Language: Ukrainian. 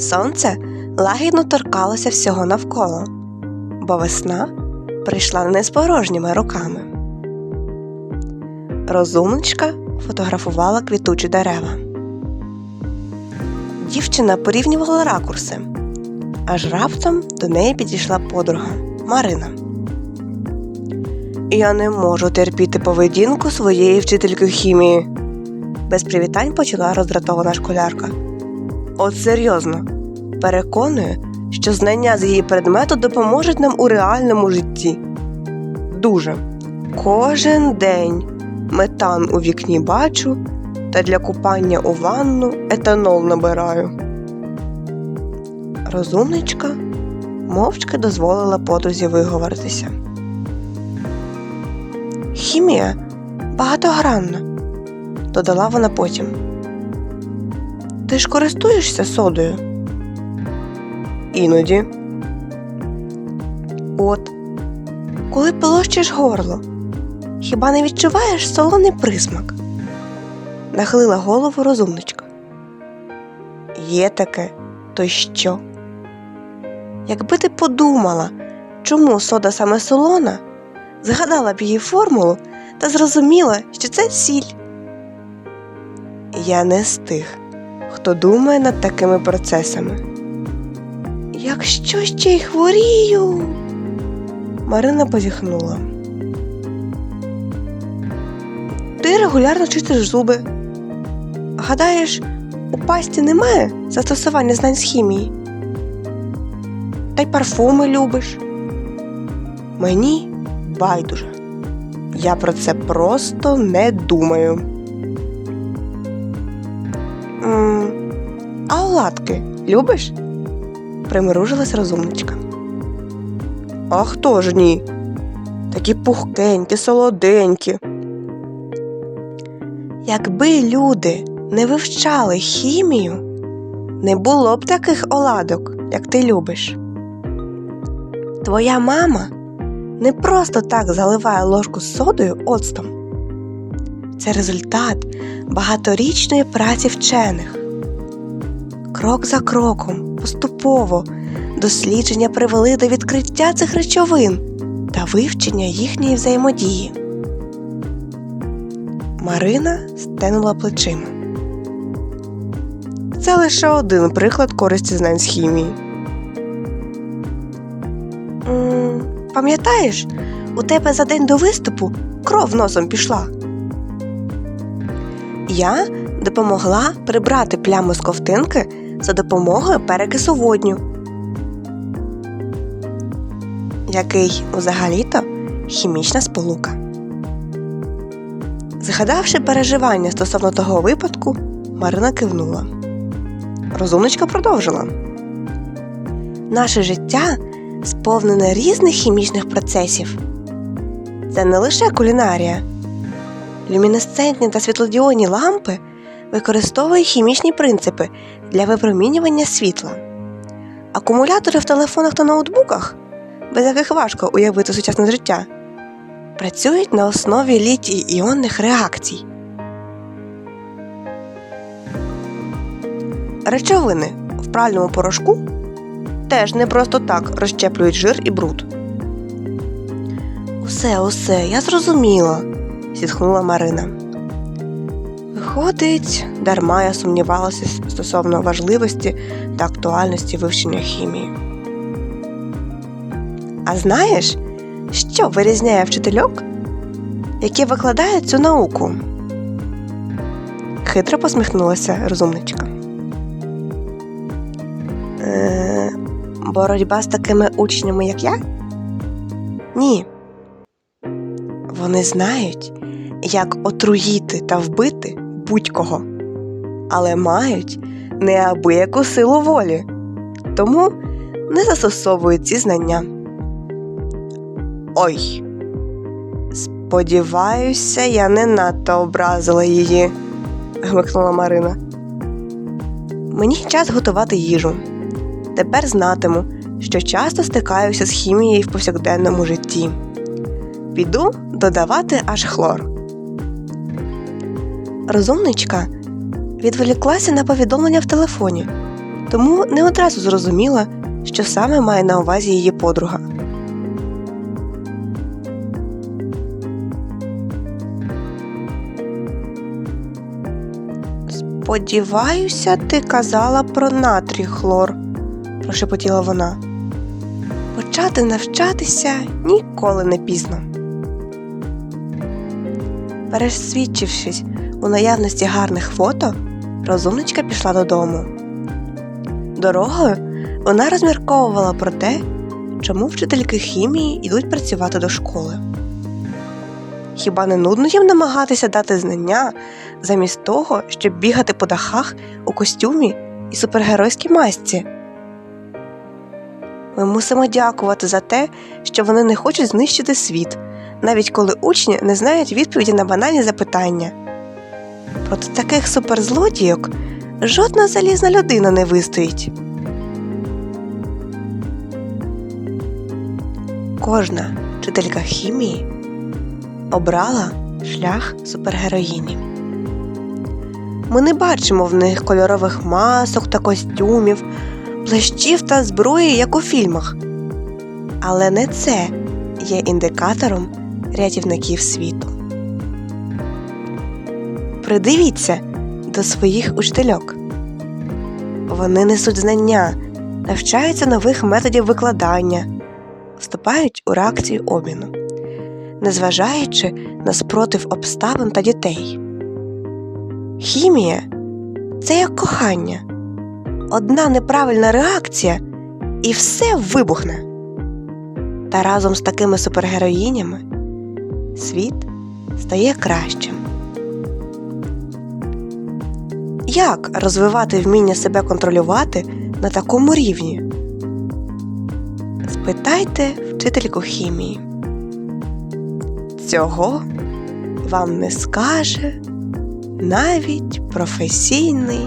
Сонце лагідно торкалося всього навколо, бо весна прийшла не з порожніми руками. Розумничка фотографувала квітучі дерева. Дівчина порівнювала ракурси, аж раптом до неї підійшла подруга Марина. Я не можу терпіти поведінку своєї вчительки хімії. Без привітань почала роздратована школярка. От серйозно, переконую, що знання з її предмету допоможуть нам у реальному житті. Дуже. Кожен день метан у вікні бачу та для купання у ванну етанол набираю. Розумничка мовчки дозволила подрузі виговоритися. Хімія багатогранна, додала вона потім. Ти ж користуєшся содою? Іноді. От, коли полощиш горло, хіба не відчуваєш солоний присмак? Нахилила голову розумничка. Є таке, то що? Якби ти подумала, чому сода саме солона, згадала б її формулу та зрозуміла, що це сіль. Я не з тих, хто думає над такими процесами. Якщо ще й хворію. Марина позіхнула. Ти регулярно чистиш зуби. Гадаєш, у пасті немає застосування знань з хімії? Та й парфуми любиш. Мені байдуже. Я про це просто не думаю. М, А оладки любиш? Примружилась розумничка. А хто ж ні? Такі пухкенькі, солоденькі. Якби люди не вивчали хімію, не було б таких оладок, як ти любиш. Твоя мама не просто так заливає ложку з содою оцтом. Це результат багаторічної праці вчених. Крок за кроком, поступово, дослідження привели до відкриття цих речовин та вивчення їхньої взаємодії. Марина стенула плечима. Це лише один приклад користі знань з хімії. Пам'ятаєш, у тебе за день до виступу кров носом пішла. Я допомогла прибрати пляму з ковтинки за допомогою перекису водню, який взагалі-то хімічна сполука. Згадавши переживання стосовно того випадку, Марина кивнула. Розумничка продовжила. Наше життя сповнене різних хімічних процесів. Це не лише кулінарія. Люмінесцентні та світлодіонні лампи використовують хімічні принципи для випромінювання світла. Акумулятори в телефонах та ноутбуках, без яких важко уявити сучасне життя, працюють на основі літій іонних реакцій. Речовини в пральному порошку теж не просто так розщеплюють жир і бруд. Усе, усе, я зрозуміла, зітхнула Марина. Виходить, дарма я сумнівалася стосовно важливості та актуальності вивчення хімії. А знаєш, що вирізняє вчительок, які викладають цю науку? Хитро посміхнулася розумничка. Е, боротьба з такими учнями, як я? Ні. Вони знають, як отруїти та вбити будь-кого, але мають неабияку силу волі, тому не застосовують ці знання. Ой. Сподіваюся, я не надто образила її, гмикнула Марина. Мені час готувати їжу. Тепер знатиму, що часто стикаюся з хімією в повсякденному житті. Піду додавати аж хлор. Розумничка відволіклася на повідомлення в телефоні тому не одразу зрозуміла, що саме має на увазі її подруга. Сподіваюся, ти казала про натрій хлор, прошепотіла вона. Почати навчатися ніколи не пізно. Пересвідчившись у наявності гарних фото, розумничка пішла додому. Дорогою вона розмірковувала про те, чому вчительки хімії йдуть працювати до школи. Хіба не нудно їм намагатися дати знання замість того, щоб бігати по дахах у костюмі і супергеройській масці? Ми мусимо дякувати за те, що вони не хочуть знищити світ, навіть коли учні не знають відповіді на банальні запитання. Проти таких суперзлодійок жодна залізна людина не вистоїть. Кожна вчителька хімії обрала шлях супергероїні. Ми не бачимо в них кольорових масок та костюмів, плащів та зброї, як у фільмах. Але не це є індикатором рятівників світу. Придивіться до своїх учительок. Вони несуть знання, навчаються нових методів викладання, вступають у реакцію обміну, незважаючи на спротив обставин та дітей. Хімія це як кохання. Одна неправильна реакція і все вибухне. Та разом з такими супергероїнями світ стає кращим. Як розвивати вміння себе контролювати на такому рівні? Спитайте вчительку хімії. Цього вам не скаже навіть професійний